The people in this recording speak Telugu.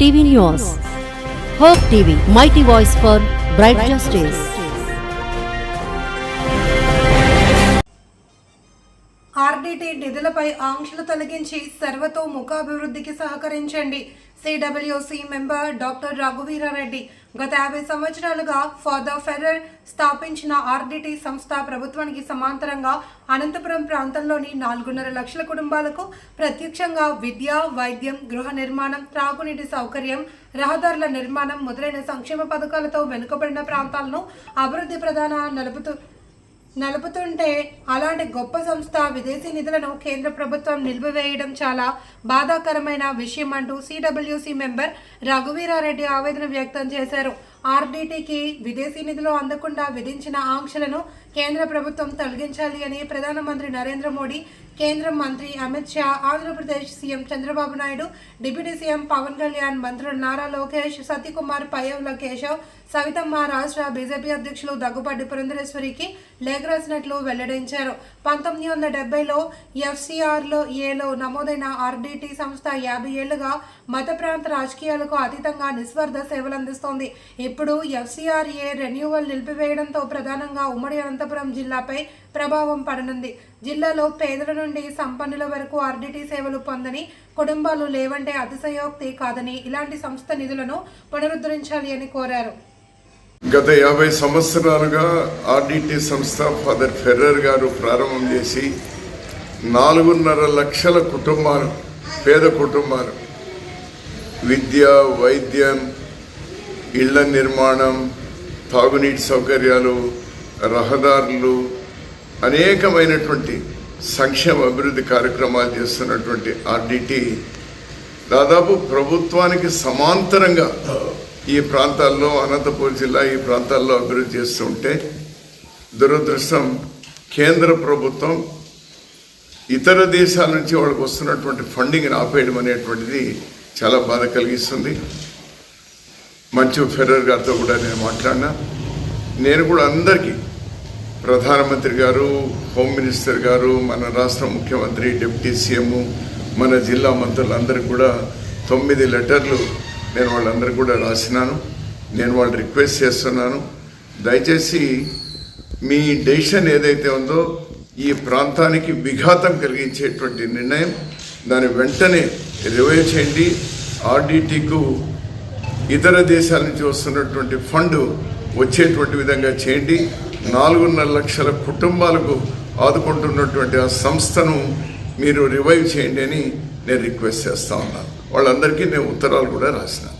TV news. Hope TV mighty voice for bright justice. RDT నిధులపై ఆంక్షలు తొలగించి సర్వతో ముఖాభివృద్ధికి సహకరించండి. సిడబ్ల్యూసి మెంబర్ డాక్టర్ రఘువీరారెడ్డి గత యాభై సంవత్సరాలుగా ఫాదర్ ఫెర్రర్ స్థాపించిన ఆర్డీటీ సంస్థ ప్రభుత్వానికి సమాంతరంగా అనంతపురం ప్రాంతంలోని నాలుగున్నర లక్షల కుటుంబాలకు ప్రత్యక్షంగా విద్య వైద్యం గృహ నిర్మాణం త్రాగునీటి సౌకర్యం రహదారుల నిర్మాణం మొదలైన సంక్షేమ పథకాలతో వెనుకబడిన ప్రాంతాలను అభివృద్ధి ప్రధాన నలుపుతూ నలుపుతుంటే అలాంటి గొప్ప సంస్థ విదేశీ నిధులను కేంద్ర ప్రభుత్వం నిలిపివేయడం చాలా బాధాకరమైన విషయం అంటూ సిడబ్ల్యూసి మెంబర్ రఘువీరారెడ్డి ఆవేదన వ్యక్తం చేశారు. ఆర్డీటీకి విదేశీ నిధులు అందకుండా విధించిన ఆంక్షలను కేంద్ర ప్రభుత్వం తొలగించాలి అని ప్రధానమంత్రి నరేంద్ర మోడీ కేంద్ర మంత్రి Amit Shah Andhra Pradesh CM Chandrababu Naidu deputy CM Pawan Kalyan మంత్రులు నారా లోకేష్ సతీకుమార్ పయ్యవుల కేశవ్ సవితమ్మ రాష్ట్ర బీజేపీ అధ్యక్షులు దగ్గుపాటి పురంధరేశ్వరికి లేఖ రాసినట్లు వెల్లడించారు. పంతొమ్మిది వందల డెబ్బైలో ఎఫ్సిఆర్లో ఏలో నమోదైన ఆర్డీటీ సంస్థ యాభై ఏళ్ళుగా మత ప్రాంత రాజకీయాలకు అతీతంగా నిస్వార్థ సేవలందిస్తోంది. ఇప్పుడు ఎఫ్సిఆర్ఏ రెన్యువల్ నిలిపివేయడంతో ప్రధానంగా ఉమ్మడి అనంతపురం జిల్లాపై ప్రభావం పడనుంది. జిల్లాలో పేదల నుండి సంపన్నుల వరకు ఆర్డిటీ సేవలు పొందని కుటుంబాలు లేవంటే అతిశయోక్తి కాదని ఇలాంటి సంస్థ నిధులను పునరుద్ధరించాలి అని కోరారు. గత యాభై సంవత్సరాలుగా ఆర్డిటీ సంస్థ ఫాదర్ ఫెర్రర్ గారు ప్రారంభం చేసి నాలుగున్నర లక్షల కుటుంబాలు పేద కుటుంబాలు విద్య వైద్యం ఇళ్ళ నిర్మాణం తాగునీటి సౌకర్యాలు రహదారులు అనేకమైనటువంటి సంక్షేమ అభివృద్ధి కార్యక్రమాలు చేస్తున్నటువంటి ఆర్డిటి దాదాపు ప్రభుత్వానికి సమాంతరంగా ఈ ప్రాంతాల్లో అనంతపూర్ జిల్లా ఈ ప్రాంతాల్లో అభివృద్ధి చేస్తుంటే దురదృష్టం కేంద్ర ప్రభుత్వం ఇతర దేశాల నుంచి వాళ్ళకి వస్తున్నటువంటి ఫండింగ్ని ఆపేయడం అనేటువంటిది చాలా బాధ కలిగిస్తుంది. మంచు ఫెర్రర్ గారితో కూడా నేను మాట్లాడినా. నేను కూడా అందరికీ ప్రధానమంత్రి గారు హోమ్ మినిస్టర్ గారు మన రాష్ట్ర ముఖ్యమంత్రి డిప్యూటీ సీఎం మన జిల్లా మంత్రులందరికీ కూడా తొమ్మిది లెటర్లు నేను వాళ్ళందరికీ కూడా రాసినాను. నేను వాళ్ళు రిక్వెస్ట్ చేస్తున్నాను. దయచేసి మీ డెసిషన్ ఏదైతే ఉందో ఈ ప్రాంతానికి విఘాతం కలిగించేటువంటి నిర్ణయం దాని వెంటనే రివైవ్ చేయండి. ఆర్డిటీకు ఇతర దేశాల నుంచి వస్తున్నటువంటి ఫండ్ వచ్చేటువంటి విధంగా చేయండి. నాలుగున్నర లక్షల కుటుంబాలకు ఆదుకుంటున్నటువంటి ఆ సంస్థను మీరు రివైవ్ చేయండి అని నేను రిక్వెస్ట్ చేస్తా ఉన్నాను. వాళ్ళందరికీ నేను ఉత్తరాలు కూడా రాసినాను.